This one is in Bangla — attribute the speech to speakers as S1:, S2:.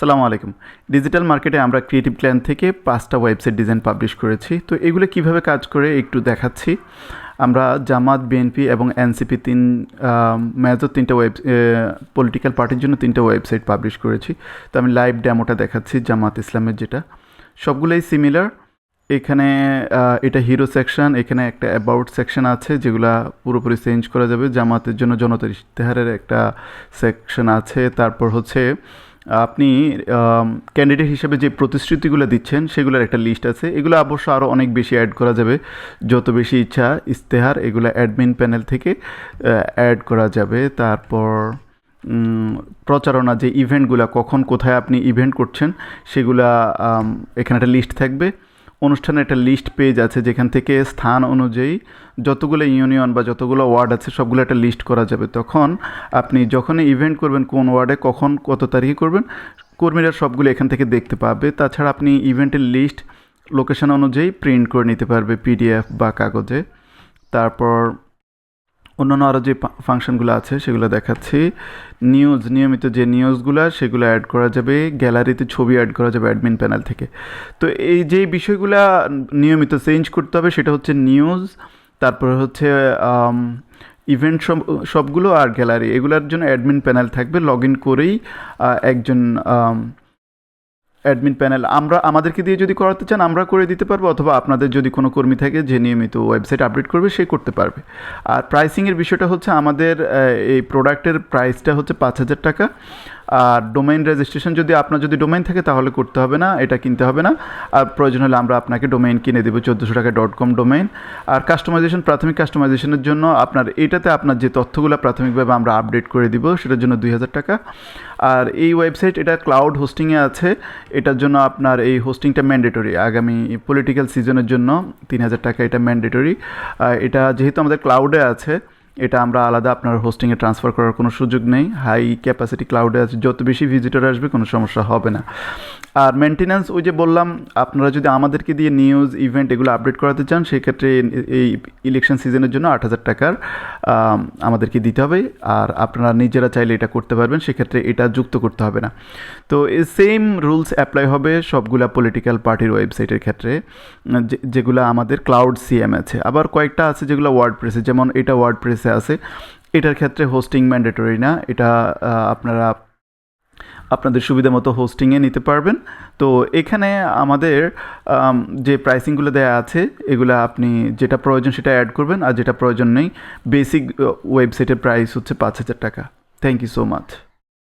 S1: সালামু আলাইকুম। ডিজিটাল মার্কেটে আমরা ক্রিয়েটিভ ক্ল্যান থেকে পাঁচটা ওয়েবসাইট ডিজাইন পাবলিশ করেছি। তো এগুলো কীভাবে কাজ করে একটু দেখাচ্ছি। আমরা জামাত বিএনপি এবং এনসিপি তিন মেজর তিনটা ওয়েব পলিটিক্যাল পার্টির জন্য তিনটা ওয়েবসাইট পাবলিশ করেছি। তো আমি লাইভ ডেমোটা দেখাচ্ছি, জামাত ইসলামের যেটা। সবগুলোই সিমিলার এখানে এটা হিরো সেকশন এখানে একটা অ্যাবাউট সেকশন আছে, যেগুলা পুরোপুরি চেঞ্জ করা যাবে। জামাতের জন্য জনতা ইশতেহারের একটা সেকশন আছে। তারপর হচ্ছে আপনি ক্যান্ডিডেট হিসেবে যে প্রতিশ্রুতিগুলো দিচ্ছেন, সেগুলোর একটা লিস্ট আছে। এগুলো অবশ্য আরও অনেক বেশি অ্যাড করা যাবে। যত বেশি ইচ্ছা, ইশতেহার, এগুলো অ্যাডমিন প্যানেল থেকে অ্যাড করা যাবে। তারপর প্রচারণা যে ইভেন্টগুলো কখন কোথায় আপনি ইভেন্ট করছেন, সেগুলা এখানে একটা লিস্ট থাকবে। অনুষ্ঠানের একটা লিস্ট পেজ আছে, যেখান থেকে স্থান অনুযায়ী যতগুলো ইউনিয়ন বা যতগুলো ওয়ার্ড আছে, সবগুলো একটা লিস্ট করা যাবে। তখন আপনি যখনই ইভেন্ট করবেন, কোন ওয়ার্ডে কখন, কত তারিখে করবেন, কর্মীরা সবগুলো এখান থেকে দেখতে পাবে। তাছাড়া আপনি ইভেন্টের লিস্ট লোকেশন অনুযায়ী প্রিন্ট করে নিতে পারবে পিডিএফ বা কাগজে। তারপর অন্যান্য আরও যে ফাংশনগুলো আছে, সেগুলো দেখাচ্ছি। নিউজ নিয়মিত যে নিউজগুলো সেগুলো অ্যাড করা যাবে। গ্যালারিতে ছবি অ্যাড করা যাবে অ্যাডমিন প্যানেল থেকে। তো এই যে বিষয়গুলো নিয়মিত চেঞ্জ করতে হবে, সেটা হচ্ছে নিউজ তারপরে হচ্ছে ইভেন্ট সব, সবগুলো আর গ্যালারি এগুলোর জন্য অ্যাডমিন প্যানেল থাকবে। লগ ইন করেই একজন অ্যাডমিন প্যানেল আমরা আমাদেরকে দিয়ে যদি করাতে চান, আমরা করে দিতে পারব, অথবা আপনাদের যদি কোনো কর্মী থাকে যে নিয়মিত ওয়েবসাইট আপডেট করবে, সে করতে পারবে। আর প্রাইসিংয়ের বিষয়টা হচ্ছে আমাদের এই প্রোডাক্টের প্রাইসটা হচ্ছে পাঁচ হাজার টাকা। আর ডোমেইন রেজিস্ট্রেশন যদি আপনার যদি ডোমেইন থাকে তাহলে করতে হবে না, এটা কিনতে হবে না। আর প্রয়োজন হলে আমরা আপনাকে ডোমেইন কিনে দেবো, চোদ্দোশো টাকা ডট কম ডোমেইন আর কাস্টমাইজেশন প্রাথমিক কাস্টমাইজেশনের জন্য আপনার এটাতে আপনার যে তথ্যগুলো প্রাথমিকভাবে আমরা আপডেট করে দিব, সেটার জন্য দুই হাজার টাকা। আর এই ওয়েবসাইট এটা ক্লাউড হোস্টিংয়ে আছে। এটার জন্য আপনার এই হোস্টিংটা ম্যান্ডেটরি আগামী পলিটিক্যাল সিজনের জন্য তিন হাজার টাকা এটা ম্যান্ডেটরি এটা যেহেতু আমাদের ক্লাউডে আছে এটা আমরা আলাদা আপনার হোস্টিংয়ে ট্রান্সফার করার কোনো সুযোগ নেই। হাই ক্যাপাসিটি ক্লাউডে আছে, যত বেশি ভিজিটর আসবে কোনো সমস্যা হবে না। আর মেনটেন্যান্স ওই যে বললাম, আপনারা যদি আমাদেরকে দিয়ে নিউজ ইভেন্ট এগুলো আপডেট করাতে চান, সেক্ষেত্রে এই ইলেকশন সিজনের জন্য আট হাজার টাকার আমাদেরকে দিতে হবে। আর আপনারা নিজেরা চাইলে এটা করতে পারবেন, সেক্ষেত্রে এটা যুক্ত করতে হবে না। তো সেম রুলস অ্যাপ্লাই হবে সবগুলা পলিটিক্যাল পার্টির ওয়েবসাইটের ক্ষেত্রে যেগুলো আমাদের ক্লাউড সিএম আছে। আবার কয়েকটা আছে যেগুলো ওয়ার্ড প্রেসে যেমন এটা ওয়ার্ড প্রেসে আছে। এটার ক্ষেত্রে হোস্টিং ম্যান্ডেটরি না। এটা আপনারা আপনাদের সুবিধা মতো হোস্টিংয়ে নিতে পারবেন। তো এখানে আমাদের আম, যে প্রাইসিংগুলো দেওয়া আছে এগুলো আপনি যেটা প্রয়োজন সেটা অ্যাড করবেন। আর যেটা প্রয়োজন নেই বেসিক ওয়েবসাইটের প্রাইস হচ্ছে পাঁচ হাজার টাকা। Thank you so much